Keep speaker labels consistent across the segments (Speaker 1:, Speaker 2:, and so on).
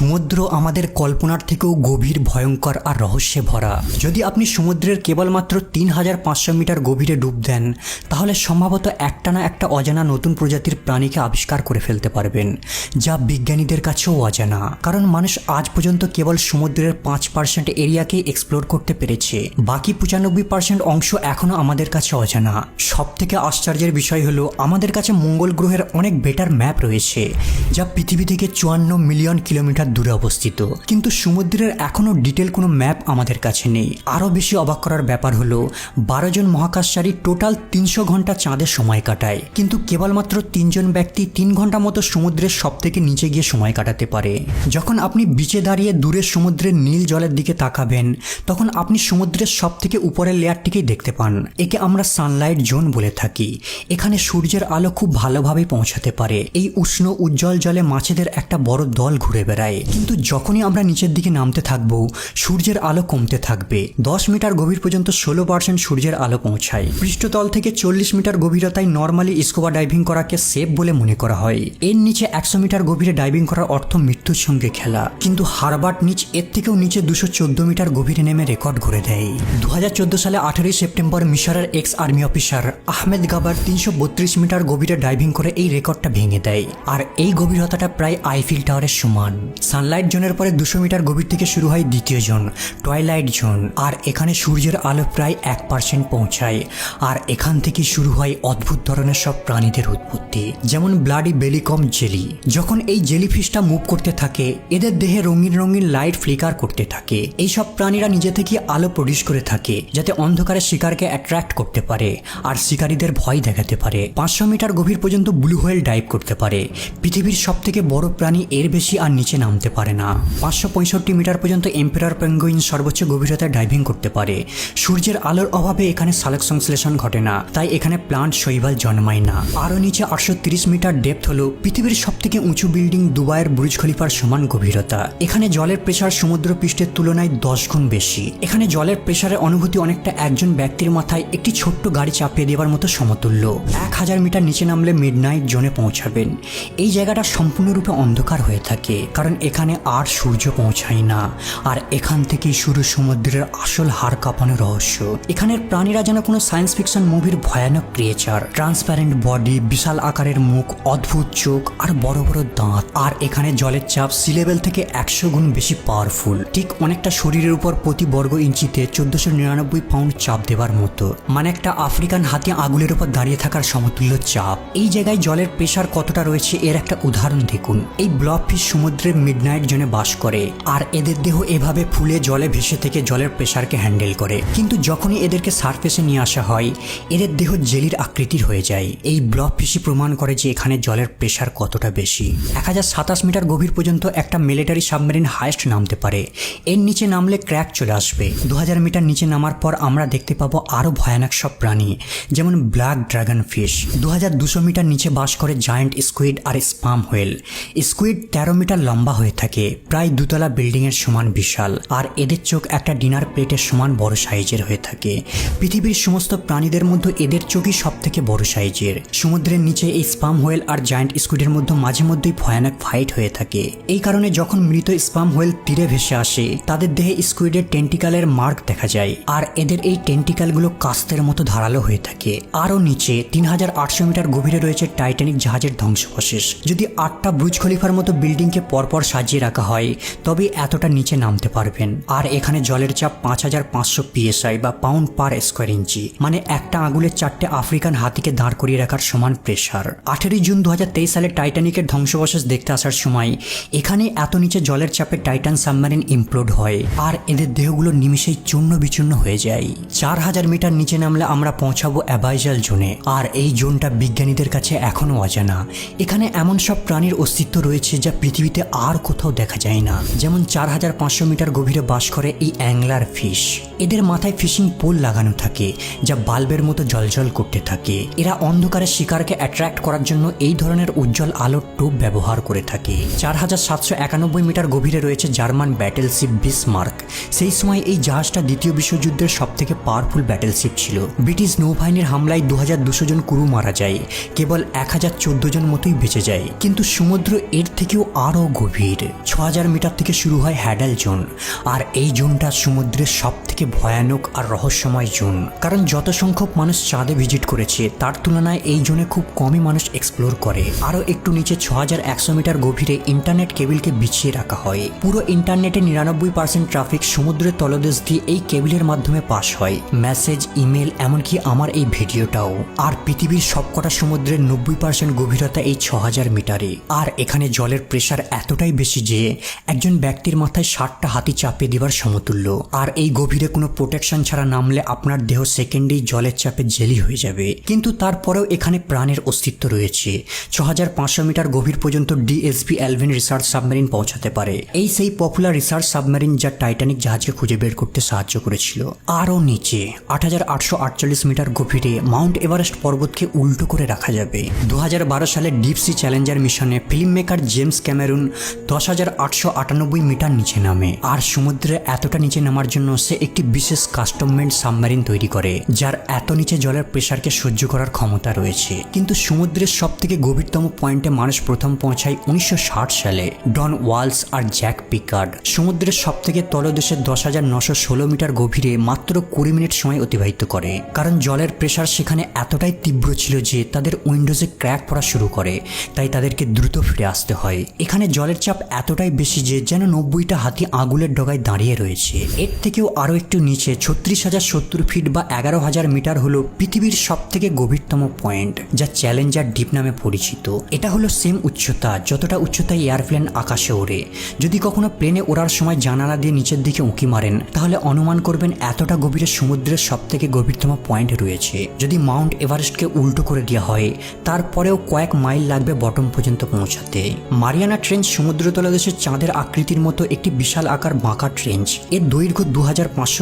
Speaker 1: সমুদ্র আমাদের কল্পনার থেকেও গভীর, ভয়ঙ্কর আর রহস্যে ভরা। যদি আপনি সমুদ্রের কেবলমাত্র তিন হাজার পাঁচশো মিটার গভীরে ডুব দেন, তাহলে সম্ভবত একটা না একটা অজানা নতুন প্রজাতির প্রাণীকে আবিষ্কার করে ফেলতে পারবেন, যা বিজ্ঞানীদের কাছেও অজানা। কারণ মানুষ আজ পর্যন্ত কেবল সমুদ্রের পাঁচ পার্সেন্ট এরিয়াকেই এক্সপ্লোর করতে পেরেছে। বাকি পঁচানব্বই পার্সেন্ট অংশ এখনও আমাদের কাছে অজানা। সব থেকে আশ্চর্যের বিষয় হলো, আমাদের কাছে মঙ্গল গ্রহের অনেক বেটার ম্যাপ রয়েছে, যা পৃথিবী থেকে চুয়ান্ন মিলিয়ন কিলোমিটার দূরে অবস্থিত। কিন্তু সমুদ্রের এখনও ডিটেল কোনো ম্যাপ আমাদের কাছে নেই। আরও বেশি অবাক করার ব্যাপার হলো, বারো জন মহাকাশচারী টোটাল তিনশো ঘণ্টা চাঁদে সময় কাটায়। কিন্তু কেবলমাত্র তিনজন ব্যক্তি তিন ঘণ্টা মতো সমুদ্রের সব থেকে নিচে গিয়ে সময় কাটাতে পারে। যখন আপনি বিচে দাঁড়িয়ে দূরের সমুদ্রের নীল জলের দিকে তাকাবেন, তখন আপনি সমুদ্রের সব থেকে উপরের লেয়ারটিকেই দেখতে পান। একে আমরা সানলাইট জোন বলে থাকি। এখানে সূর্যের আলো খুব ভালোভাবে পৌঁছাতে পারে। এই উষ্ণ, উজ্জ্বল জলে মাছেদের একটা বড় দল ঘুরে বেড়ায়। কিন্তু যখনই আমরা নিচের দিকে নামতে থাকব, সূর্যের আলো কমতে থাকবে। দশ মিটার গভীর পর্যন্ত ষোলো পার্সেন্ট সূর্যের আলো পৌঁছায়। পৃষ্ঠতল থেকে চল্লিশ মিটার গভীরতায় নর্মালি স্কুবা ডাইভিং করাকে সেফ বলে মনে করা হয়। এর নিচে একশো মিটার গভীরে ডাইভিং করার অর্থ মৃত্যুর সঙ্গে খেলা। কিন্তু হারবার্ট নিচ এর থেকেও নিচে দুশো চোদ্দ মিটার গভীরে নেমে রেকর্ড করে দেয়। দু হাজার চোদ্দ সালে আঠারোই সেপ্টেম্বর মিশরের ex army officer Ahmed Gabr তিনশো বত্রিশ মিটার গভীরে ডাইভিং করে এই রেকর্ডটা ভেঙে দেয়। আর এই গভীরতাটা প্রায় আইফিল টাওয়ারের সমান। সানলাইট জোনের পরে দুশো মিটার গভীর থেকে শুরু হয় দ্বিতীয় জোন, টয়লাইট জোন, আর এখানে সূর্যের আলো প্রায় এক পার্সেন্ট পৌঁছায়। আর এখান থেকে শুরু হয় অদ্ভুত ধরনের সব প্রাণীদের উৎপত্তি, যেমন ব্লাডি বেলিকম জেলি যখন এই জেলিফিশটা মুভ করতে থাকে, এদের দেহে রঙিন রঙিন লাইট ফ্লিকার করতে থাকে। এইসব প্রাণীরা নিজে থেকে আলো প্রডিউস করে থাকে, যাতে অন্ধকারে শিকারকে অ্যাট্রাক্ট করতে পারে, আর শিকারীদের ভয় দেখাতে পারে। পাঁচশো মিটার গভীর পর্যন্ত ব্লু হোয়েল ডাইভ করতে পারে। পৃথিবীর সব থেকে বড় প্রাণী এর বেশি আর নিচে নামতে পারে না। পাঁচশো পঁয়ষট্টি মিটার পর্যন্ত এম্পেরার পেঙ্গুইন সর্বোচ্চ গভীরতায় ডাইভিং করতে পারে। সূর্যের আলোর অভাবে এখানে সালোক সংশ্লেষণ ঘটে না, তাই এখানে প্লান্ট শৈবাল জন্মায় না। আরও নিচে আটশো মিটার ডেপথ হলো পৃথিবীর সব থেকে উঁচু বিল্ডিং দুবাইয়ের বুর্জ খলিফার সমান গভীরতা। এখানে জলের প্রেশার সমুদ্র পৃষ্ঠের তুলনায় দশ গুণ বেশি। এখানে জলের প্রেশারের অনুভূতি অনেকটা একজন ব্যক্তির মাথায় একটি ছোট্ট গাড়ি চাপিয়ে দেওয়ার মতো সমতুল্য। এক হাজার মিটার নিচে নামলে মিডনাইট জোনে পৌঁছাবেন। এই জায়গাটা সম্পূর্ণরূপে অন্ধকার হয়ে থাকে, কারণ এখানে আর সূর্য পৌঁছায় না। আর এখান থেকেই শুরু সমুদ্রের আসল হাড় কাঁপানো রহস্য। এখানের প্রাণীরা যেন কোনো সায়েন্স ফিকশন মুভির ভয়ানক ক্রিয়েচার ট্রান্সপারেন্ট বডি বিশাল আকারের মুখ, অদ্ভুত চোখ, আর বড় বড় দাঁত। আর এখানে জলের চাপ সি লেভেল থেকে একশো গুণ বেশি পাওয়ারফুল ঠিক অনেকটা শরীরের উপর প্রতি বর্গ ইঞ্চিতে চোদ্দশো নিরানব্বই পাউন্ড চাপ দেওয়ার মতো। মানে একটা আফ্রিকান হাতি আগুলের উপর দাঁড়িয়ে থাকার সমতুল্য চাপ। এই জায়গায় জলের প্রেশার কতটা রয়েছে এর একটা উদাহরণ দেখুন। এই ব্লক ফিশ সমুদ্রের মিডনাইট জোনে বাস করে। আর এদের দেহ এভাবে ফুলে জলে ভেসে থেকে জলের প্রেশারকে হ্যান্ডেল করে। কিন্তু যখনই এদেরকে সারফেসে নিয়ে আসা হয়, এদের দেহ জেলির আকৃতির হয়ে যায়। এই ব্লক ফিশই প্রমাণ করে যে এখানে জলের প্রেশার কতটা বেশি। এক হাজার সাতাশ মিটার গভীর পর্যন্ত একটা মিলিটারি সাবমেরিন হাইস্ট নামতে পারে। এর নিচে নামলে ক্র্যাক চলে আসবে। দু হাজার মিটার নিচে নামার পর আমরা দেখতে পাবো আরও ভয়ানক সব প্রাণী, যেমন ব্ল্যাক ড্রাগন ফিশ দু হাজার দুশো মিটার নিচে বাস করে জায়ান্ট স্কুইড আর স্পাম হোয়েল স্কুইড তেরো মিটার লম্বা হয়ে থাকে। প্রায় দুতলা বিল্ডিংয়ের সমান বিশাল, আর এদের চোখ একটা ডিনার প্লেটের সমান বড় সাইজের হয়ে থাকে। পৃথিবীর সমস্ত প্রাণীদের মধ্যে এদের চোখই সব থেকে বড় সাইজের। সমুদ্রের নিচে এই স্পাম হোয়েল আর জায়ান্ট স্কুইডের মধ্যে মাঝে মধ্যেই ভয়ানক ফাইট হয়ে থাকে। এই কারণে যখন মৃত স্পাম হোয়েল তীরে ভেসে আসে, তাদের দেহে স্কুইডের টেন্টিকালের মার্ক দেখা যায়, আর এদের এই টেন্টিকালগুলো কাস্তের মতো ধারালো হয়ে থাকে। আরও নিচে তিন হাজার আটশো মিটার গভীরে রয়েছে টাইটানিক জাহাজের ধ্বংসবশেষ। যদি আটটা ব্রুজ খলিফার মতো বিল্ডিংকে পরপর সাজিয়ে রাখা হয়, তবে এতটা নিচে নামতে পারবেন। আর এখানে জলের চাপ পাঁচ হাজার পাঁচশো পিএসআই বা পাউন্ড পার স্কোয়ার ইঞ্চি। মানে একটা আঙুলের চারটে আফ্রিকান হাতিকে দাঁড় করিয়ে রাখার সমান প্রেশার আঠেরোই জুন দু হাজার তেইশ সালে টাইটানিকের ধ্বংসবশেষ দেখতে আসার সময়, এখানে এত নিচে জলের চাপে টাইটান সাবমারিন ইমপ্লোড হয়, আর এদের দেহগুলো নিমিষেই চূর্ণ বিচূর্ণ হয়ে যায়। চার হাজার মিটার নিচে নামলে আমরা পৌঁছাবো অ্যাবাইজাল জোনে, আর এই জোনটা বিজ্ঞানীদের কাছে এখনও অজানা। এখানে এমন সব প্রাণীর অস্তিত্ব রয়েছে যা পৃথিবীতে আর কোথাও দেখা যায় না। যেমন চার হাজার পাঁচশো মিটার গভীরে বাস করে এই অ্যাংলার ফিশ। এদের মাথায় ফিশিং পোল লাগানো থাকে, যা বাল্বের মতো জলজল করতে থাকে। এরা অন্ধকারে শিকারকে অ্যাট্রাক্ট করার জন্য এই ধরনের উজ্জ্বল আলোর টোপ ব্যবহার করে থাকে। চার হাজার সাতশো একানব্বই মিটার গভীরে রয়েছে জার্মান ব্যাটেলশিপ বিসমার্ক সেই সময় এই জাহাজটা দ্বিতীয় বিশ্বযুদ্ধের সব থেকে পাওয়ারফুল ব্যাটেলশিপ ছিল। ব্রিটিশ নৌবাহিনীর হামলায় দু হাজার দুশো জন কুরু মারা যায়, কেবল এক হাজার চোদ্দ জন মতোই বেঁচে যায়। কিন্তু সমুদ্র এর থেকেও আরও গভীর। ছ হাজার মিটার থেকে শুরু হয় হ্যাডেল জোন, আর এই জোনটা সমুদ্রের সব থেকে ভয়ানক আর রহস্যময় জোন। কারণ যত সংখ্যক মানুষ চাঁদে ভিজিট করেছে, তার তুলনায় এই জোনে খুব কমই মানুষ এক্সপ্লোর করে। আরও একটু নিচে ছ মিটার গভীরে ইন্টারনেট কেবিলকে বিছিয়ে রাখা হয়। পুরো ইন্টারনেটে নিরানব্বই পার্সেন্ট ট্রাফিক সমুদ্রের তলদেশ দিয়ে এই কেবিলের মাধ্যমে পাস হয়। মেসেজ ইমেল এমনকি আমার এই ভিডিওটাও। আর পৃথিবীর সবকটা সমুদ্রের নব্বই পার্সেন্ট গভীরতা এই ছ মিটারে। আর এখানে জলের প্রেশার এতটাই বেশি যে, একজন ব্যক্তির মাথায় ষাটটা হাতি চাপিয়ে দেবার সমতুল্য। আর এই গভীরে কোনো প্রোটেকশন ছাড়া নামলে আপনার দেহ সেকেন্ডেই জলের চাপে জেলি হয়ে যাবে। কিন্তু তারপরেও এখানে প্রাণের অস্তিত্ব রয়েছে। ছ হাজার পাঁচশো মিটার গভীর পর্যন্ত ডিএসপি অ্যালভিন রিসার্চ সাবমেরিন পৌঁছাতে পারে। এই সেই পপুলার রিসার্চ সাবমেরিন যা টাইটানিক জাহাজকে খুঁজে বের করতে সাহায্য করেছিল। আরও নিচে, আট হাজার আটশো আটচল্লিশ মিটার গভীরে মাউন্ট এভারেস্ট পর্বতকে উল্টো করে রাখা যাবে। দু হাজার বারো সালে ডিপসি চ্যালেঞ্জার মিশনে ফিল্ম মেকার জেমস ক্যামেরুন দশ হাজার আটশো আটানব্বই মিটার নিচে নামে। আর সমুদ্রে এতটা নিচে নামার জন্য সে একটি বিশেষ কাস্টমমেন্ট সাবমেরিন তৈরি করে, যার এত নিচে জলের প্রেশারকে সহ্য করার ক্ষমতা রয়েছে। কিন্তু সমুদ্রের সব থেকে গভীরতম পয়েন্টে মানুষ প্রথম পৌঁছায় উনিশশো ষাট সালে, ডন ওয়ালস আর জ্যাক পিকার্ড। সমুদ্রের সব থেকে তলদেশে দশ হাজার নশো ষোলো মিটার গভীরে মাত্র কুড়ি মিনিট সময় অতিবাহিত করে, কারণ জলের প্রেশার সেখানে এতটাই তীব্র ছিল যে তাদের উইন্ডোজে ক্র্যাক পড়া শুরু করে, তাই তাদেরকে দ্রুত ফিরে আসতে হয়। এখানে জলের চাপ এতটাই বেশি যে যেন নব্বইটা হাতি আগুলের ডগায় দাঁড়িয়ে রয়েছে। এর থেকেও আরও নিচে ছত্রিশ হাজার সত্তর ফিট বা এগারো হাজার মিটার হলো পৃথিবীর সব থেকে গভীরতম পয়েন্ট যা চ্যালেঞ্জার ডিপ নামে পরিচিত। এটা হলো সেম উচ্চতা, যতটা উচ্চতায় এয়ারপ্লেন আকাশে ওড়ে। যদি কখনো প্লেনে ওড়ার সময় জানালা দিয়ে নিচের দিকে উঁকি মারেন, তাহলে অনুমান করবেন এতটা গভীরে সমুদ্রের সব থেকে গভীরতম পয়েন্ট রয়েছে। যদি মাউন্ট এভারেস্টকে উল্টো করে দেওয়া হয়, তারপরেও কয়েক মাইল লাগবে বটম পর্যন্ত পৌঁছাতে। মারিয়ানা ট্রেঞ্চ সমুদ্র তলদেশের চাঁদের আকৃতির মতো একটি বিশাল আকার বাঁকা ট্রেঞ্চ এর দৈর্ঘ্য দু হাজার পাঁচশো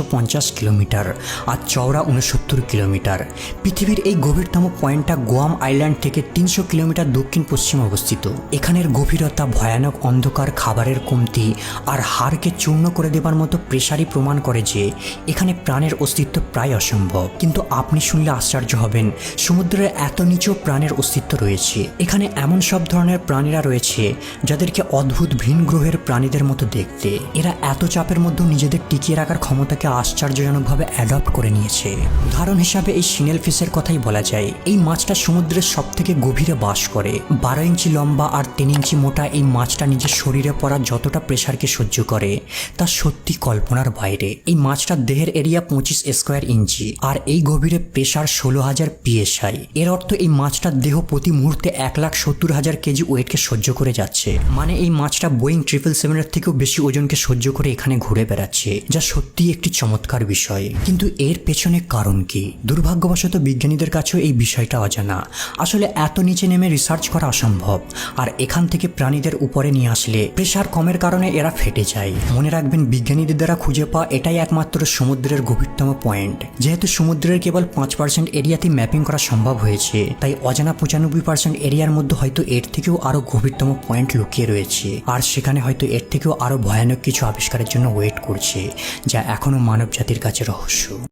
Speaker 1: কিলোমিটার আর চওড়া উনসত্তর কিলোমিটার। পৃথিবীর এই গভীরতম পয়েন্টটা গোয়াম আইল্যান্ড থেকে তিনশো কিলোমিটার দক্ষিণ পশ্চিমে অবস্থিত। এখানের গভীরতা ভয়ানক অন্ধকার খাবারের কমতি আর হাড়কে চূর্ণ করে দেবার মতো প্রেসারই প্রমাণ করে যে এখানে প্রাণের অস্তিত্ব প্রায় অসম্ভব। কিন্তু আপনি শুনলে আশ্চর্য হবেন, সমুদ্রের এত নিচেও প্রাণের অস্তিত্ব রয়েছে। এখানে এমন সব ধরনের প্রাণীরা রয়েছে যাদেরকে অদ্ভুত ভিন গ্রহের প্রাণীদের মতো দেখতে। এরা এত চাপের মধ্যেও নিজেদের টিকিয়ে রাখার ক্ষমতাকে আশ্চর্যজনকভাবে অ্যাডপ্ট করে নিয়েছে। উদাহরণ হিসাবে এই সিনেল ফিশের কথাই বলা যায়। এই মাছটা সমুদ্রের সব থেকে গভীরে বাস করে। বারো ইঞ্চি লম্বা আর তিন ইঞ্চি মোটা এই মাছটা নিজের শরীরে পড়া যতটা প্রেশারকে সহ্য করে, তা সত্যি কল্পনার বাইরে। এই মাছটার দেহের এরিয়া পঁচিশ স্কোয়ার ইঞ্চি আর এই গভীরে প্রেশার ষোলো হাজার পিএসআই এর অর্থ এই মাছটার দেহ প্রতি মুহূর্তে এক লাখ সত্তর হাজার কেজি ওয়েটকে সহ্য করে যাচ্ছে। মানে এই মাছটা বোয়িং ট্রিপল সেভেনের থেকেও বেশি ওজনকে সহ্য করে এখানে ঘুরে বেড়াচ্ছে, যা সত্যি একটি চমৎকার বিষয়। কিন্তু এর পেছনে কারণ কি? দুর্ভাগ্যবশত বিজ্ঞানীদের কাছেও এই বিষয়টা অজানা। আসলে এত নিচে নেমে রিসার্চ করা অসম্ভব। আর এখান থেকে প্রাণীদের উপরে নিয়ে আসলে প্রেশার কমের কারণে এরা ফেটে যায়। মনে রাখবেন, বিজ্ঞানীদের দ্বারা খুঁজে পাওয়া এটাই একমাত্র সমুদ্রের গভীরতম পয়েন্ট যেহেতু সমুদ্রের কেবল পাঁচ পার্সেন্ট এরিয়াতে ম্যাপিং করা সম্ভব হয়েছে, তাই অজানা পঁচানব্বই পার্সেন্ট এরিয়ার মধ্যে হয়তো এর থেকেও আরও গভীরতম পয়েন্ট লুকিয়ে রয়েছে। আর সেখানে হয়তো এর থেকেও আরও ভয়ানক কিছু আবিষ্কারের জন্য ওয়েট করছে, যা এখনও মানব জাতির কাছে রহস্য।